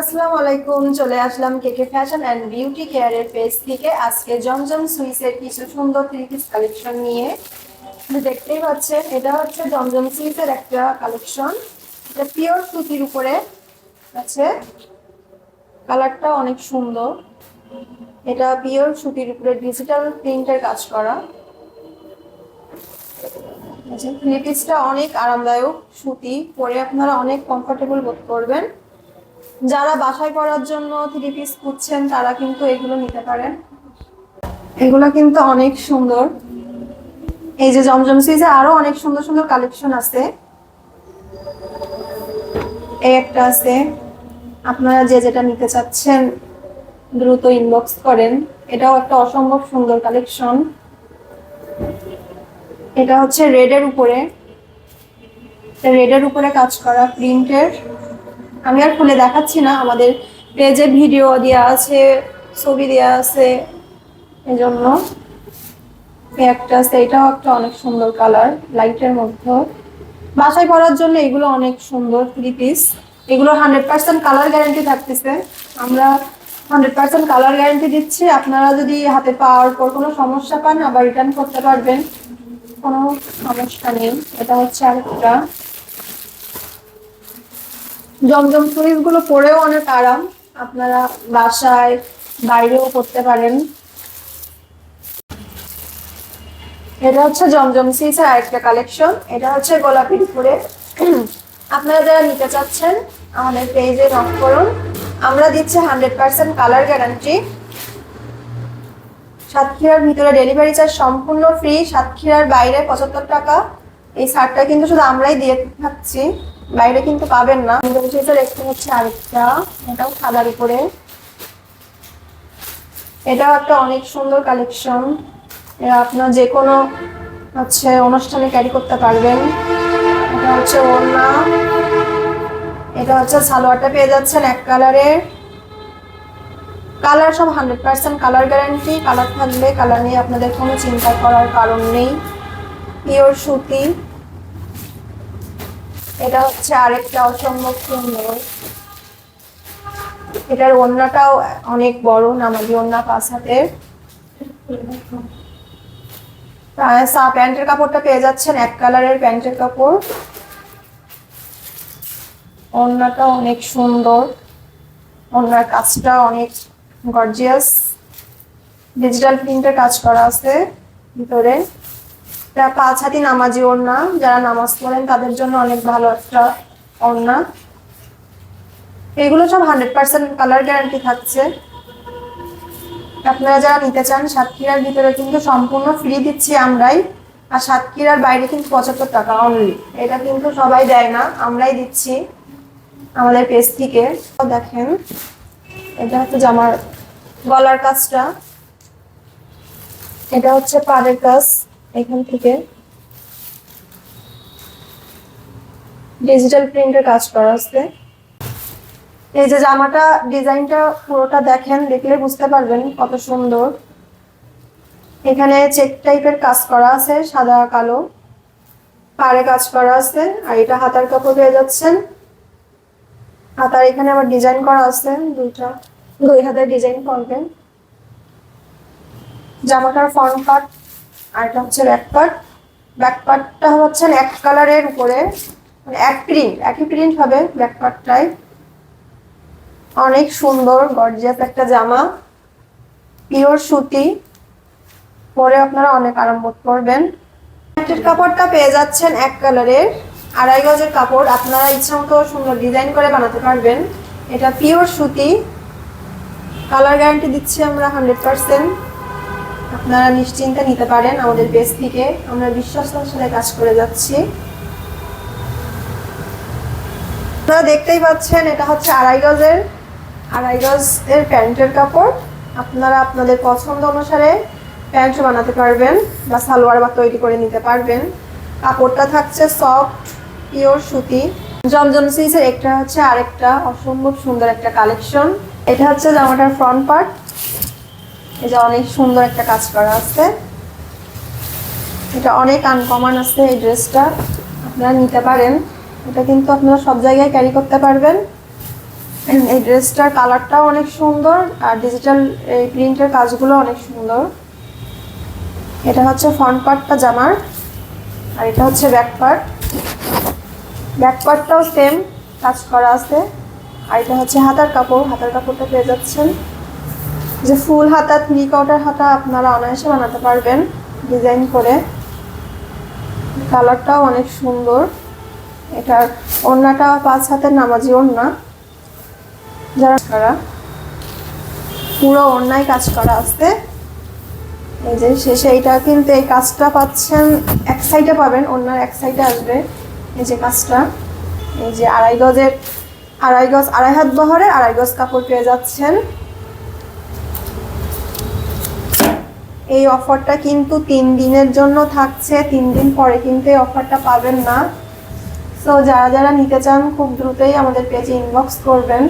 আসসালামু আলাইকুম, চলে আসলাম কেকে ফ্যাশন অ্যান্ড বিউটি কেয়ারের পেজ থেকে। আজকে জমজম সুইসের কিছু সুন্দর থ্রি পিস কালেকশন নিয়ে দেখতেই পাচ্ছেন, এটা হচ্ছে জমজম সুইসের একটা কালেকশন এটা পিওর সুতির উপরে আছে। কালারটা অনেক সুন্দর। এটা পিওর সুতির উপরে ডিজিটাল প্রিন্টের কাজ করা। থ্রি পিসটা অনেক আরামদায়ক সুতি, পরে আপনারা অনেক কমফোর্টেবল বোধ করবেন। যারা বাসায় পড়ার জন্য থ্রি পিস খুঁজছেন, তারা কিন্তু এগুলো নিতে পারেন। এগুলো কিন্তু অনেক সুন্দর। এই যে জমজম সিজে আরও অনেক সুন্দর সুন্দর কালেকশন আছে। এই একটা আছে। আপনারা যে যেটা নিতে চাচ্ছেন, দ্রুত ইনবক্স করেন। এটাও একটা অসম্ভব সুন্দর কালেকশন এটা হচ্ছে রেডের উপরে। রেডের উপরে কাজ করা প্রিন্টের আমি আর খুলে দেখাচ্ছি না। আমাদের পেজে ভিডিও দেওয়া আছে, ছবি দেওয়া আছে। এজন্য একটা আছে, এটাও একটা অনেক সুন্দর কালার লাইটের মধ্যে। বাসায় পরার জন্য এগুলো অনেক সুন্দর থ্রি পিস এগুলো হান্ড্রেড পার্সেন্ট কালার গ্যারান্টি থাকতেছে। আমরা হান্ড্রেড পার্সেন্ট কালার গ্যারান্টি দিচ্ছি। আপনারা যদি হাতে পাওয়ার পর কোনো সমস্যা পান, আবার রিটার্ন করতে পারবেন। কোনো সমস্যা নেই। এটা হচ্ছে আরেকটা। জমজমগুলো পরেও অনেক আরাম। আপনারা বাসায় বাইরেও করতে পারেন। এটা হচ্ছে জমজম সিসের আরেকটা কালেকশন। এটা হচ্ছে গোলাপি উপরে আপনারা যারা নিতে চাচ্ছেন, আমাদের পেজে নক করুন। আমরা দিচ্ছি হান্ড্রেড পার্সেন্ট কালার গ্যারান্টি। সাতক্ষীরার ভিতরে ডেলিভারি চার্জ সম্পূর্ণ ফ্রি। সাতক্ষীরার বাইরে পঁচাত্তর টাকা। এই শার্টটা কিন্তু শুধু আমরাই দিয়ে থাকছি। বাইরে কিন্তু পাবেন না। দেখতে হচ্ছে আরেকটা, এটাও সাদার উপরে। এটাও একটা অনেক সুন্দর কালেকশন আপনার যে কোনো হচ্ছে, অনুষ্ঠানে ক্যারি করতে পারবেন। এটা হচ্ছে ওড়না। এটা হচ্ছে সালোয়ারটা পেয়ে যাচ্ছেন এক কালারের কালার সব hundred percent colour guarantee colour থাকলে কালার নিয়ে আপনাদের কোনো চিন্তা করার কারণ নেই। পিওর সুতি। এটা হচ্ছে আরেকটা অসম্ভব সুন্দর এটার ওড়নাটাও অনেক বড়, নামাজি ওড়না পাঁচ হাতের প্যান্টের কাপড়টা পেয়ে যাচ্ছেন, এক কালারের প্যান্টের কাপড়। ওড়নাটা অনেক সুন্দর। ওড়নার কাজটা অনেক গর্জিয়াস ডিজিটাল প্রিন্টের কাজ করা আছে ভিতরে। এটা পাঁচ হাতি নামাজি ওড়না, যারা নামাজ পড়েন, তাদের জন্য অনেক ভালো একটা ওড়না। এগুলো সব হান্ড্রেড পার্সেন্ট কালার গ্যারান্টি থাকছে। আপনারা যারা নিতে চান, সাতক্ষীরার ভিতরে কিন্তু সম্পূর্ণ ফ্রি দিচ্ছি আমরাই। আর সাতক্ষীরার বাইরে কিন্তু পঁচাত্তর টাকা অনলি এটা কিন্তু সবাই দেয় না, আমরাই দিচ্ছি আমাদের পেজ থেকে। দেখেন, এটা হচ্ছে জামার গলার কাজটা। এটা হচ্ছে পাড়ের কাজ। এখান থেকে ডিজিটাল প্রিন্টের কাজ করা আছে। এই যে জামাটা, ডিজাইনটা পুরোটা দেখেন, দেখলে বুঝতে পারবেন কত সুন্দর। এখানে চেক টাইপের কাজ করা আছে, সাদা, কালো। পাড়ে কাজ করা আছে, আর এটা হাতার কাপড় পেয়ে যাচ্ছেন। হাতার এখানে আবার ডিজাইন করা আছে, দুইটা। দুই হাতের ডিজাইন করবেন। জামাটার ফ্রন্ট পার্ট আর এটা হচ্ছে ব্যাক পার্ট ব্যাক পার্টটা হচ্ছে এক কালারের উপরে মানে এক প্রিন্ট একই প্রিন্ট হবে ব্যাক পার্টটায় অনেক সুন্দর গর্জিয়াস একটা জামা পিওর সুতি। পরে আপনারা অনেক আরাম বোধ করবেন। কাপড়টা পেয়ে যাচ্ছেন এক কালারের আড়াই গজের কাপড়, আপনারা ইচ্ছা মতো সুন্দর ডিজাইন করে বানাতে পারবেন। এটা পিওর সুতি। কালার গ্যারান্টি দিচ্ছি আমরা হান্ড্রেড পার্সেন্ট আপনারা নিশ্চিন্তে নিতে পারেন আমাদের পেজ থেকে। আমরা বিশ্বাসের সাথে কাজ করে যাচ্ছি। আপনারা দেখতেই পাচ্ছেন, এটা হচ্ছে আড়াই গজের আড়াই গজের প্যান্টের কাপড়। আপনারা আপনাদের পছন্দ অনুসারে প্যান্ট বানাতে পারবেন বা সালোয়ার বা তৈরি করে নিতে পারবেন। কাপড়টা থাকছে সফট পিওর সুতি। জমজম সিসের একটা হচ্ছে আরেকটা অসম্ভব সুন্দর একটা কালেকশন এটা হচ্ছে জামাটার ফ্রন্ট পার্ট এটা অনেক সুন্দর একটা কাজ করা আছে। এটা অনেক আনকমন আছে এই ড্রেসটা আপনারা নিতে পারেন। এটা কিন্তু আপনারা সব জায়গায় ক্যারি করতে পারবেন। এই ড্রেসটার কালারটাও অনেক সুন্দর আর ডিজিটাল এই প্রিন্টের কাজগুলো অনেক সুন্দর। এটা হচ্ছে ফ্রন্ট পার্টটা জামার আর এটা হচ্ছে ব্যাক পার্ট ব্যাক পার্টটাও সেম কাজ করা আছে। আর এটা হচ্ছে হাতার কাপড়। হাতার কাপড়টা পেয়ে যাচ্ছেন। যে ফুল হাতা থ্রি কাউটার হাতা আপনারা অনায়াসে বানাতে পারবেন ডিজাইন করে। কালারটাও অনেক সুন্দর। এটার ওড়নাটা পাঁচ হাতের নামাজি ওড়না। যারা পুরো ওড়নায় কাজ করা আছে, এই যে শেষে এইটা কিন্তু এই কাজটা পাচ্ছেন, এক সাইডে পাবেন, ওড়নার এক সাইডে আসবে। এই যে কাজটা, এই যে আড়াই গজের, আড়াই গজ, আড়াই হাত বহরে আড়াই গজ কাপড় পেয়ে যাচ্ছেন। এই অফারটা কিন্তু তিন দিনের জন্য থাকছে, তিন দিন পরে কিন্তু এই অফারটা পাবেন না। সো যারা যারা নিতে চান, খুব দ্রুতই আমাদের পেজে ইনবক্স করবেন।